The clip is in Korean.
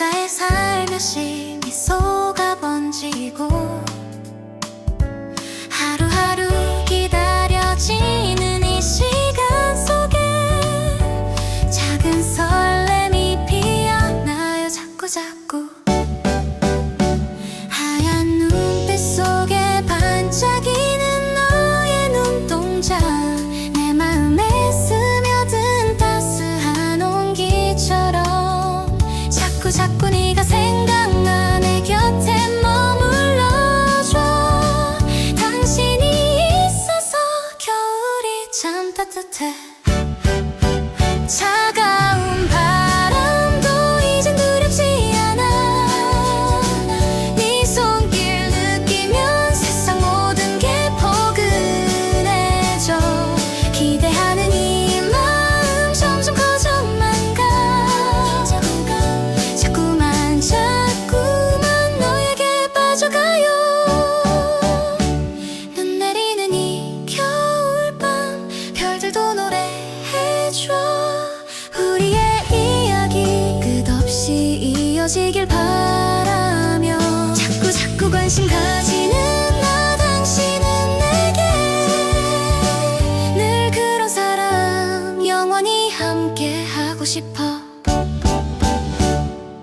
귓가에 살며시 미소가 번지고 하루하루 기다려지는 이 시간 속에 작은 설렘이 피어나요. 자꾸자꾸. 자꾸 네가 생각나 내 곁에 머물러줘. 당신이 있어서 겨울이 참 따뜻해. 차 가져가요. 눈 내리는 이 겨울밤 별들도 노래해줘. 우리의 이야기 끝없이 이어지길 바라며 자꾸 자꾸 관심 가지는 나 당신은 내게. 늘 그런 사람 영원히 함께 하고 싶어.